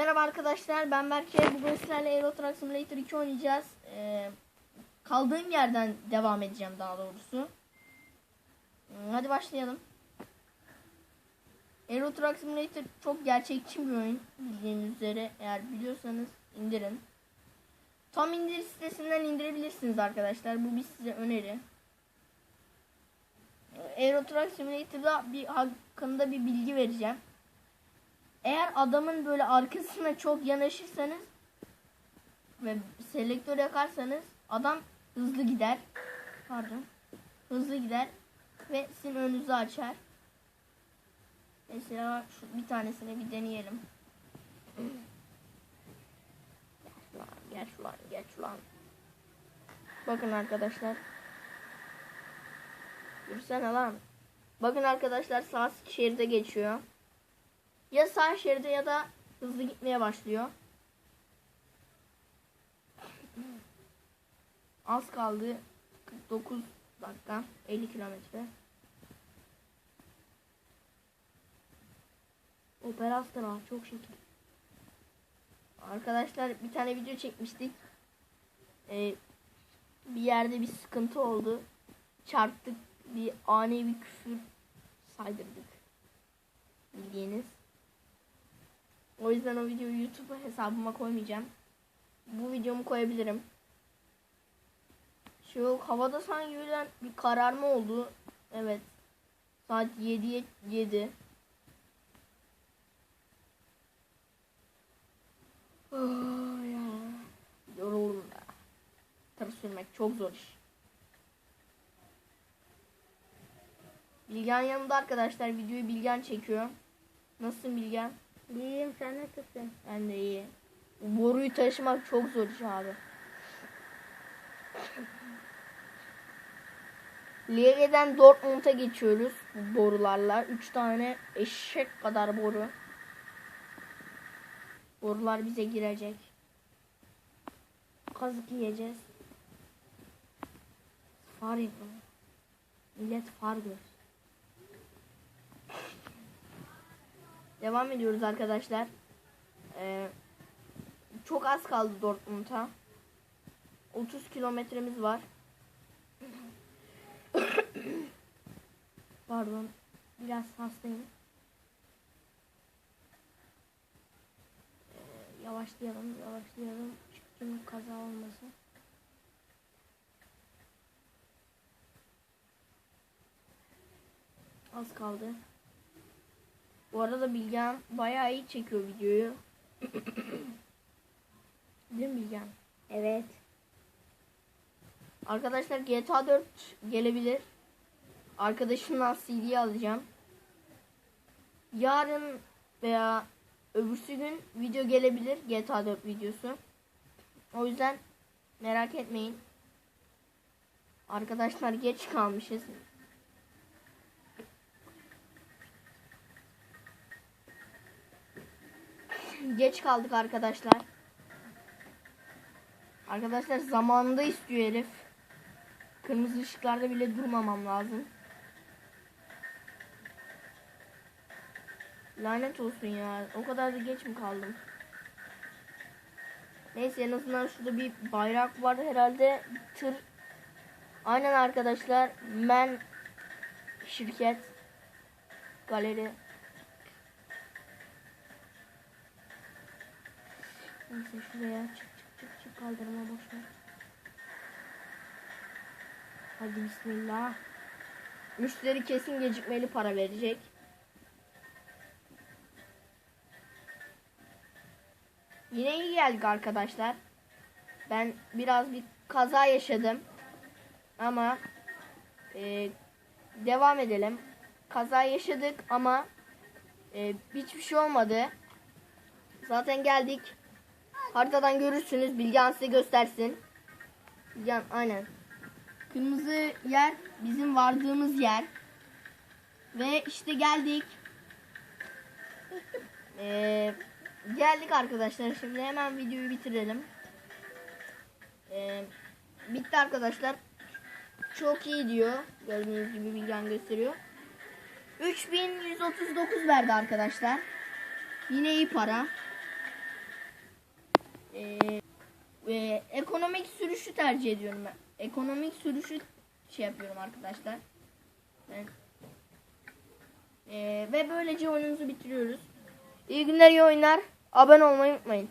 Merhaba arkadaşlar ben Berke. Bugün sizlerle Euro Truck Simulator 2 oynayacağız. Ee, kaldığım yerden devam edeceğim daha doğrusu. Hmm, Hadi başlayalım. Euro Truck Simulator çok gerçekçi bir oyun. Bildiğiniz üzere eğer biliyorsanız indirin. Tam indir sitesinden indirebilirsiniz arkadaşlar. Bu bir size öneri. Euro Truck Simulator'da bir hakkında bir bilgi vereceğim. Eğer adamın böyle arkasına çok yanaşırsanız ve selektör yakarsanız adam hızlı gider. Pardon. Hızlı gider ve sizin önünüzü açar. Mesela şu bir tanesini bir deneyelim. Gel şu an, gel şu an. Bakın arkadaşlar. Yürüsene lan. Bakın arkadaşlar sağ şeride geçiyor. Ya sağ şeride ya da hızlı gitmeye başlıyor. Az kaldı. 49 dakika. 50 kilometre. Operasyon çok şekil. Arkadaşlar bir tane video çekmiştik. Ee, bir yerde bir sıkıntı oldu. Çarptık. Bir ani bir küfür saydırdık. Bildiğiniz. O yüzden o videoyu YouTube hesabıma koymayacağım. Bu videomu koyabilirim. Şu havada sanki öyle bir kararma oldu. Evet. Saat 7'ye 7. Oh ya. Yoruldum ya. Tır sürmek çok zor iş. Bilgen yanımda arkadaşlar. Videoyu Bilgen çekiyor. Nasılsın Bilgen? İyiyim sen nasılsın? Ben de iyi. Boruyu taşımak çok zor iş abi. Liyege'den Dortmund'a geçiyoruz borularla. 3 tane eşek kadar boru. Borular bize girecek. Kazık yiyeceğiz. Far yapalım. Millet far gör. Devam ediyoruz arkadaşlar. Ee, çok az kaldı Dortmund'a. 30 kilometremiz var. Pardon. Biraz hastayım. Ee, yavaşlayalım, yavaşlayalım. Çünkü kaza olmasın. Az kaldı. Bu arada Bilgen bayağı iyi çekiyor videoyu. Değil mi Bilgen? Evet. Arkadaşlar GTA 4 gelebilir. Arkadaşımdan CD alacağım. Yarın veya öbürsü gün video gelebilir. GTA 4 videosu. O yüzden merak etmeyin. Arkadaşlar geç kalmışız. Geç kaldık arkadaşlar. Arkadaşlar zamanında istiyor herif. Kırmızı ışıklarda bile durmamam lazım. Lanet olsun ya. O kadar da geç mi kaldım? Neyse en azından şurada bir bayrak var herhalde. Tır. Aynen arkadaşlar. Men şirket galeri. Neyse şuraya çık çık çık çık kaldırma boş ver. Hadi bismillah. Müşteri kesin gecikmeli para verecek. Yine iyi geldik arkadaşlar. Ben biraz bir kaza yaşadım. Ama e, devam edelim. Kaza yaşadık ama e, hiçbir şey olmadı. Zaten geldik. Haritadan görürsünüz. Bilgehan size göstersin. Bilgehan aynen. Kırmızı yer bizim vardığımız yer. Ve işte geldik. Ee, geldik arkadaşlar. Şimdi hemen videoyu bitirelim. Ee, bitti arkadaşlar. Çok iyi diyor. Gördüğünüz gibi Bilgehan gösteriyor. 3139 verdi arkadaşlar. Yine iyi para. Ve ekonomik sürüşü tercih ediyorum ben. Ekonomik sürüşü şey yapıyorum arkadaşlar. Ben. Ee, ve böylece oyunumuzu bitiriyoruz. İyi günler, iyi oyunlar. Abone olmayı unutmayın.